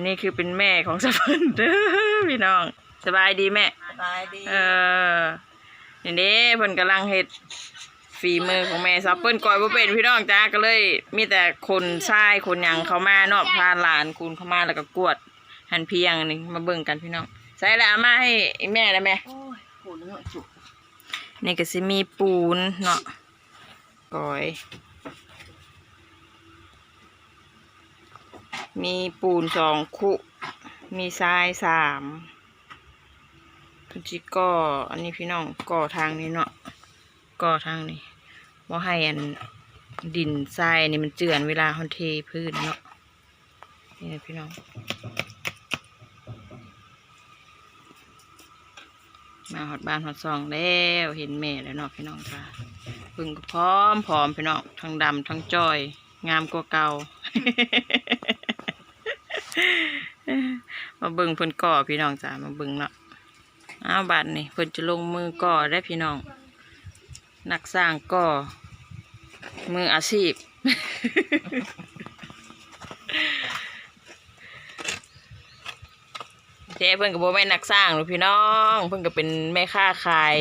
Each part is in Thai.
นนี้คือเป็นแม่ของสะเพิ่นเด้อพี่น้อง สบายดีแม่ สบายดีเออนี่เด้เพิ่นกำลังเฮ็ดฝีมือของแม่ซับเปิ้ลก่อยบ่เป็นพี่น้องจ้าก็เลย มีแต่คนชายคนหยังเขามาเนาะพาหลานคุณเข้ามาแล้วก็กวด หันเพียงนี่มาเบิ่งกันพี่น้องใส่แล้วเอามาให้อีแม่แล้วแม่โอ้ยปูนเนื้อจุกนี่ก็สิมีปูนเนาะก่อย มีปูนสองคุ มีทรายสามเพิ่นสิก่ออันนี้พี่น้องก่อทางนี้เนาะก่อทางนี้บ่ให้อันดินทรายนี่มันเจือนเวลาเฮาเทพื้นเนาะนี่นะพี่น้องมาหอดบ้านหอดซองแล้วเห็นแม่แล้วเนาะพี่น้องค่ะพึ่งพร้อมพร้อมพี่น้องทั้งดำทั้งจอย งามกว่าเก่า มาเบิ่งเพิ่นก่อพี่น้องจ้ามาเบิ่งเนาะอ้าวบัดนี่เพิ่นจะลงมือก่อได้พี่น้อง นักสร้างก่อมืออาชีพ เจ๊เพิ่นก็บ่แม่นนักสร้างหรอกพี่น้อง เพิ่นก็เป็นแม่ค้าขาย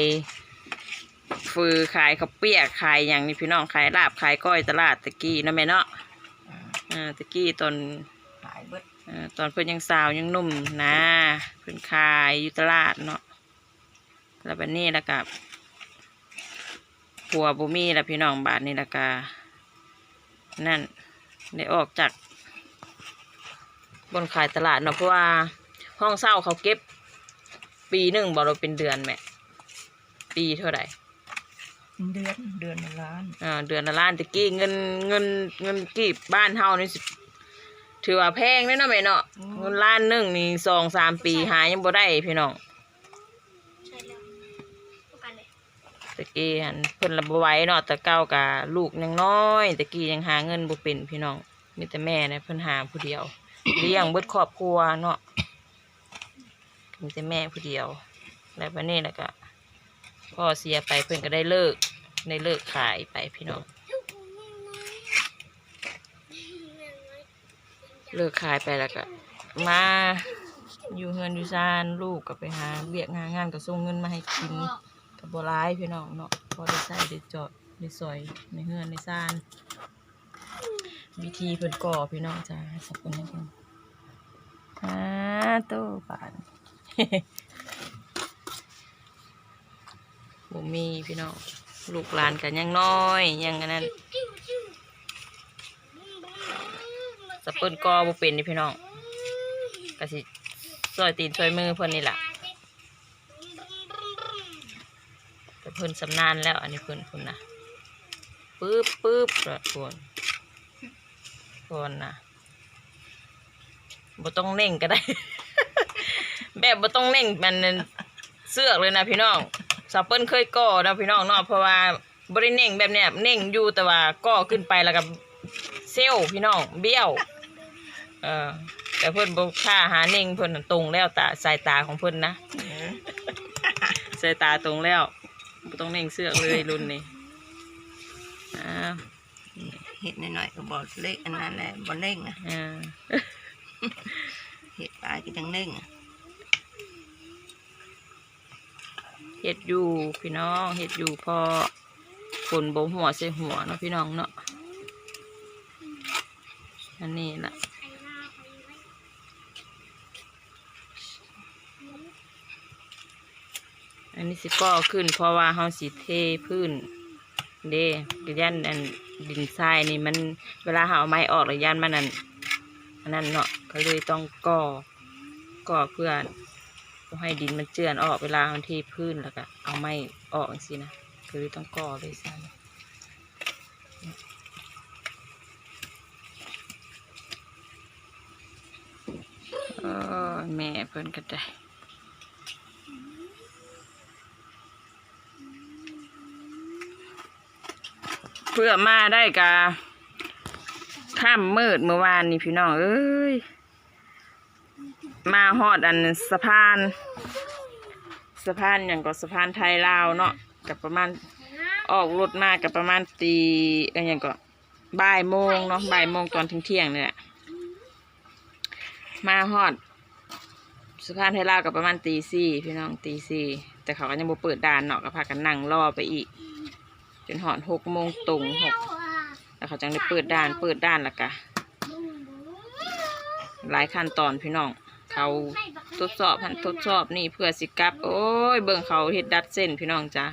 ฟือขายข้าวเปียกขายอย่างนี้พี่น้องขายลาบขายก้อยตลาดตะกี้เนาะแม่เนาะอ่าตะกี้ตอน ตอนเพิ่นยังสาวยังหนุ่มนะเพิ่นขายอยู่ตลาดเนาะแล้วบัดนี้แล้วก็ผัวบ่มีแล้วพี่น้องบาทนี้แล้วก็นั่นได้ออกจากบนขายตลาดเนาะเพราะว่าห้องเช่าเขาเก็บ ปีหนึ่งบอกเราเป็นเดือนแหม่ปีเท่าไหร่เดือนเดือนละล้านอ่าเดือนละล้านตะกี้เงินเงินเงินกีบบ้านเฮานี่สิ ถือว่าแพงเลยเนาะแม่เนาะเงินล้านหนึ่งนี่สองสามปีหายังบ่ได้พี่น้องใช่แล้วพวกกันเลยตะกี้หันเพิ่นระบไหว้เนาะแต่เก้ากะลูกยังน้อยตะกี้ยังหาเงินบ่เป็นพี่น้องมีแต่แม่เนี่ยเพิ่นหาผู้เดียวเลี้ยงเบิดครอบครัวเนาะมีแต่แม่ผู้เดียว แล้วบัดนี้แล้วก็พ่อเสียไปเพิ่นก็ได้เลิก ได้เลิกขายไปพี่น้อง เลิกขายไปแล้วก็มาอยู่เฮือนอยู่ซานลูกก็ไปหาเวียกงานงานก็ส่งเงินมาให้กินกับบัร้ายพี่น้องเนาะพอได้ใส่ได้จอดได้ซอยในเฮือนในซานวิธีเพิ่นก่อพี่น้องจ้าสักคนให้กันอ่าโตบานบ่มีพี่น้องลูกหลานกันยังน้อยยังอันนั้น สเปิลกอบ่เป็นนี่พี่น้องก็สิซอยตีนซอยมือเพิ่นนี่แหละแต่เพิ่นสำนานแล้ว อันนี้เพิ่นเพิ่นะปึ๊บปึ๊บละทวนทวนนะบ่ต้องเน่งก็ได้ แบบบ่ต้องเน่งมันเสือกเลยนะพี่น้องสเปิลเคยก่อนะพี่น้องเนาะเพราะว่าบ่ได้เน่งแบบเนี้ยเน่งอยู่แต่ว่าก่อขึ้นไปแล้วก็เซลลพี่น้องเบี้ยวเออแต่เพิ่นบอกค่าหาเน่งเพิ่นน่ะตรงแล้วตาสายตาของเพิ่นนะสายตาตรงแล้วบ่ต้องเน่งเสือกเลยรุ่นนี้อ่าเห็ดหน่อยๆก็บอกเล็กอันนั้นแหละบ่เล่งนะอ่าเห็ดปลายก็จังเล่งอะเฮ็ดอยู่พี่น้องเฮ็ดอยู่พอฝนบ่หัวใส่หัวเนาะพี่น้องเนาะ อันนี้ล่ะอันนี้สิก่อขึ้นเพราะว่าเฮาสิเทพื้น เด้กระยันอันดินทรายนี่มันเวลาเฮาเอาไม้ออกระยันมันนั่นอันนั้นเนาะก็เลยต้องก่อก่อเพื่อให้ดินมันเจือนออกเวลาเฮาเทพื้นแล้วก็เอาไม้ออกสินะก็เลยต้องก่อเลยซะ เออแม่เพิ่นก็ได้เพื่อมาได้กะข้ามมืดเมื่อวานนี่พี่น้องเอ้ย มาฮอดอันสะพาน สะพานอย่างก็สะพานไทยลาวเนาะกับประมาณออกรถมากับประมาณตีอนอย่างก็บ่ายโมงเนาะบ่ายโมงตอนเที่ยงเนี่ย มาฮอดสะพานไทยลาวกับประมาณตีสี่พี่น้องตีสี่แต่เขาก็ยังบ่เปิดด่านเนาะก็พากันนั่งรอไปอีก จนหอดหกโมงตรงหกแล้วเขาจังได้เปิดด่านเปิดด่านละกะหลายขั้นตอนพี่น้อง เขาทดสอบหันทดสอบนี่เพื่อสิกับ โอ้ยเบิ่งเขาเฮ็ดดัดเส้นพี่น้องจ้า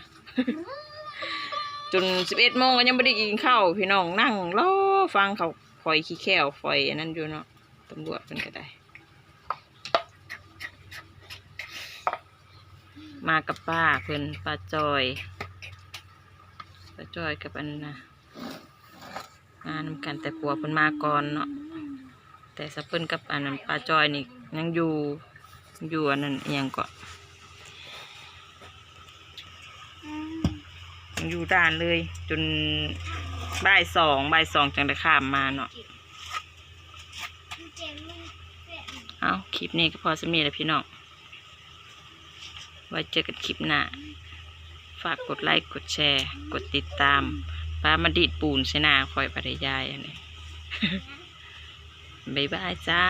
จนสิบเอ็ดโมงก็ยังไม่ได้กินข้าวพี่น้องนั่งรอฟังเขาฝอยขี้แควฝอยอันนั้นอยู่เนาะ ตำรวจเป็นก็ได้ มากับป้าเพิ่นป้าจอยป้าจอยกับอันนะมานำกันแต่ปัวเพิ่นมาก่อนเนาะแต่สะเพิ่นกับอันนั้นป้าจอยนี่ยังอยู่อยู่อันนั้นอิหยังก็ยังอยู่ด่านเลย จนบ่ายสองบ่ายสองจังได้ข้ามมาเนาะ เจมไม่เปลี่ยน เอาคลิปนี้ก็พอสมีแล้วพี่น้อง ไว้เจอกันคลิปหน้า ฝากกดไลค์ กดแชร์ กดติดตามป้ามาดีดปูนชนาคอยปริยายอันนี้บ๊ายบายจ้า